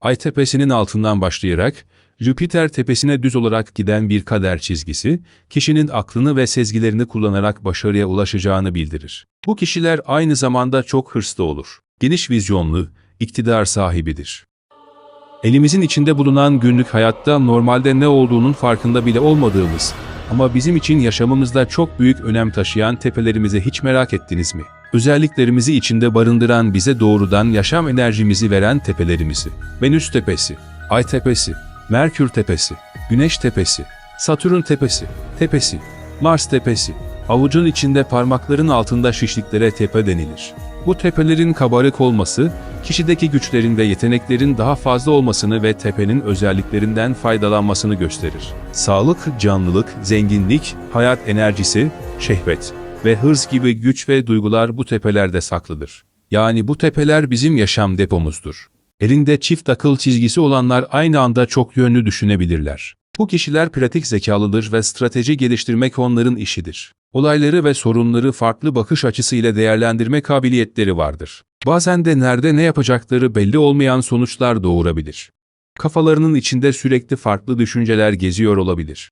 Ay tepesinin altından başlayarak Jüpiter tepesine düz olarak giden bir kader çizgisi, kişinin aklını ve sezgilerini kullanarak başarıya ulaşacağını bildirir. Bu kişiler aynı zamanda çok hırslı olur. Geniş vizyonlu, iktidar sahibidir. Elimizin içinde bulunan günlük hayatta normalde ne olduğunun farkında bile olmadığımız ama bizim için yaşamımızda çok büyük önem taşıyan tepelerimizi hiç merak ettiniz mi? Özelliklerimizi içinde barındıran bize doğrudan yaşam enerjimizi veren tepelerimizi. Venüs tepesi, Ay tepesi, Merkür tepesi, Güneş tepesi, Satürn tepesi, tepesi, Mars tepesi, avucun içinde parmakların altında şişliklere tepe denilir. Bu tepelerin kabarık olması, kişideki güçlerin ve yeteneklerin daha fazla olmasını ve tepenin özelliklerinden faydalanmasını gösterir. Sağlık, canlılık, zenginlik, hayat enerjisi, şehvet ve hırs gibi güç ve duygular bu tepelerde saklıdır. Yani bu tepeler bizim yaşam depomuzdur. Elinde çift akıl çizgisi olanlar aynı anda çok yönlü düşünebilirler. Bu kişiler pratik zekalıdır ve strateji geliştirmek onların işidir. Olayları ve sorunları farklı bakış açısıyla değerlendirme kabiliyetleri vardır. Bazen de nerede ne yapacakları belli olmayan sonuçlar doğurabilir. Kafalarının içinde sürekli farklı düşünceler geziyor olabilir.